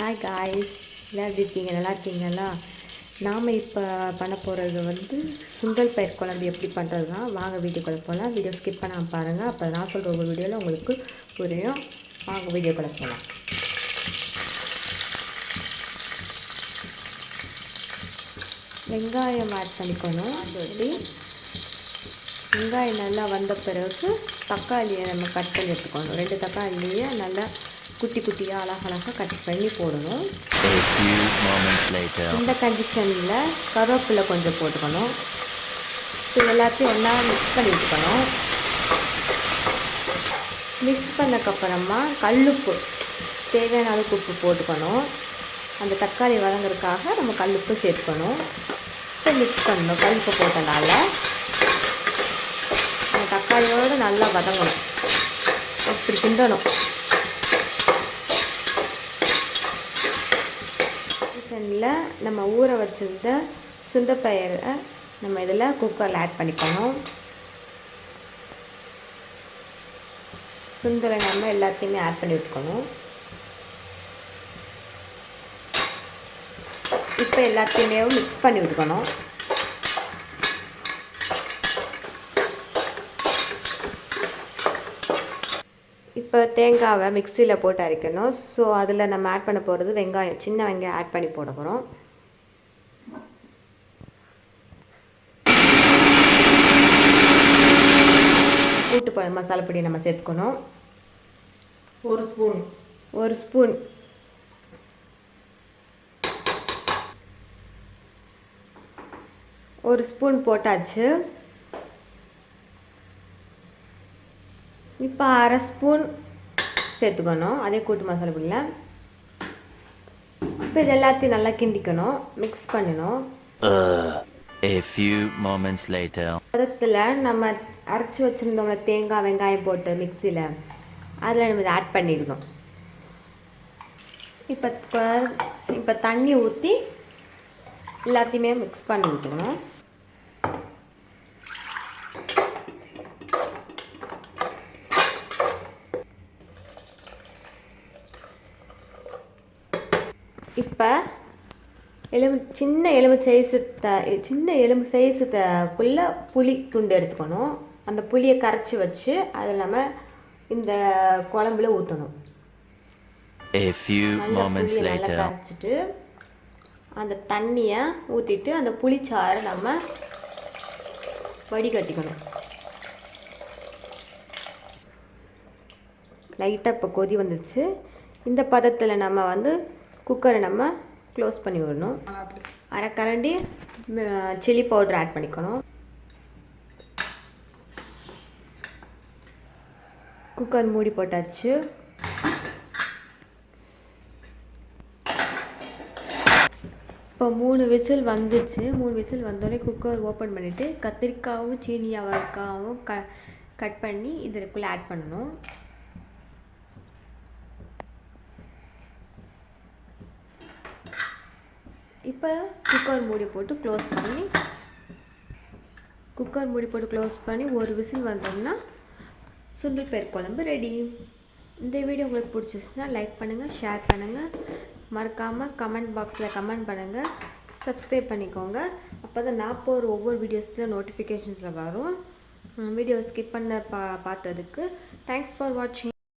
Hi guys எல்லாம் எப்படி இருக்கீங்க? நல்லா இருக்கீங்களா? நாம் இப்போ பண்ண போகிறது வந்து சுண்டல் பயிர் குழம்பு எப்படி பண்ணுறதுனா வாங்க வீடியோக்குள்ளே போகலாம் வீடியோ ஸ்கிப் பண்ணாமல் பாருங்கள் அப்போ நான் சொல்கிற ஒரு வீடியோவில் உங்களுக்கு புரியும். வாங்க வீடியோக்குள்ளே போகலாம் வெங்காயம் ஆட் பண்ணிக்கணும். சொல்லி வெங்காயம் நல்லா வந்த பிறகு தக்காளியை நம்ம கட் பண்ணி எடுத்துக்கணும். ரெண்டு தக்காளியை நல்லா குட்டி குட்டியாக அழகழகாக கட் பண்ணி போடணும். இந்த கண்டிஷனில் கருவேப்பிலை கொஞ்சம் போட்டுக்கணும். இது எல்லாத்தையும் ஒன்றா மிக்ஸ் பண்ணி விட்டுக்கணும் மிக்ஸ் பண்ணக்கப்புறமா கல்லுப்பு. தேவையான அளவுக்கு உப்பு போட்டுக்கணும். அந்த தக்காளி வதங்குறதுக்காக நம்ம கல்லுப்பு சேர்த்துக்கணும். இப்போ மிக்ஸ் பண்ணணும். கல்லுப்பு போட்டனால அந்த தக்காளியோடு நல்லா வதங்கணும். அப்படி கிண்டணும். கிச்சனில் நம்ம ஊற வச்சிருந்த சுண்டைப்பயிரை நம்ம இதில் குக்கரில் ஆட் பண்ணிக்கணும். சுண்டலை நம்ம எல்லாத்தையுமே ஆட் பண்ணி விட்டுக்கணும். இப்போ எல்லாத்தையுமே மிக்ஸ் பண்ணி விட்டுக்கணும். இப்போ தேங்காவை மிக்சியில் போட்டு அரைக்கணும். ஸோ அதில் நம்ம ஆட் பண்ண போகிறது வெங்காயம். சின்ன வெங்காயம் ஆட் பண்ணி போட போகிறோம் கூட்டு ப மசாலா பொடி நம்ம சேர்த்துக்கணும். ஒரு ஸ்பூன் ஒரு ஸ்பூன் ஒரு ஸ்பூன் போட்டாச்சு. இப்போ அரை ஸ்பூன் சேர்த்துக்கணும். அதே கூட்டு மசாலா பொடியில். இப்போ இது எல்லாத்தையும் நல்லா கிண்டிக்கணும். மிக்ஸ் பண்ணணும். A few moments later. பதத்தில் நம்ம அரைச்சி வச்சுருந்தோம்ல தேங்காய் வெங்காயம் போட்டு மிக்சியில் அதில் நம்ம இதை ஆட் பண்ணிடணும். இப்போ இப்போ தண்ணி ஊற்றி எல்லாத்தையுமே மிக்ஸ் பண்ணி விட்டுக்கணும். இப்போ எலும்பு சின்ன எலும்பு சைஸு த சின்ன எலும்பு சைஸு தக்குள்ளே புளி துண்டு எடுத்துக்கணும். அந்த புளியை கரைச்சி வச்சு அது இல்லாமல் இந்த குழம்புல ஊற்றணும் A few moments later. கரைச்சிட்டு அந்த தண்ணியை ஊற்றிட்டு அந்த புளிச்சாறை நம்ம வடிகட்டிக்கணும். லைட்டாக இப்போ கொதி வந்துச்சு இந்த பதத்தில் நம்ம வந்து குக்கரை நம்ம க்ளோஸ் பண்ணி விடணும். அப்படி அரை கரண்டி சில்லி பவுடர் ஆட் பண்ணிக்கணும். குக்கர் மூடி போட்டாச்சு. இப்போ மூணு விசில் வந்துச்சு. மூணு விசில் வந்தோடனே குக்கர் ஓப்பன் பண்ணிவிட்டு கத்திரிக்காவும் சீனி அவரைக்காவும் க கட் பண்ணி இதற்குள்ளே ஆட் பண்ணணும். இப்போ குக்கர் மூடி போட்டு க்ளோஸ் பண்ணி குக்கர் மூடி போட்டு க்ளோஸ் பண்ணி ஒரு விசில் வந்தோம்னா சுண்டல் பயிர் குழம்பு ரெடி இந்த வீடியோ உங்களுக்கு பிடிச்சிச்சுன்னா லைக் பண்ணுங்கள் ஷேர் பண்ணுங்கள் மறக்காமல் கமெண்ட் பாக்ஸில் கமெண்ட் பண்ணுங்கள் சப்ஸ்கிரைப் பண்ணிக்கோங்க. அப்போ தான் நான் போகிற ஒவ்வொரு வீடியோஸில் நோட்டிஃபிகேஷன்ஸில் வரும். வீடியோ ஸ்கிப் பண்ண பா பார்த்ததுக்கு தேங்க்ஸ் ஃபார் வாட்சிங்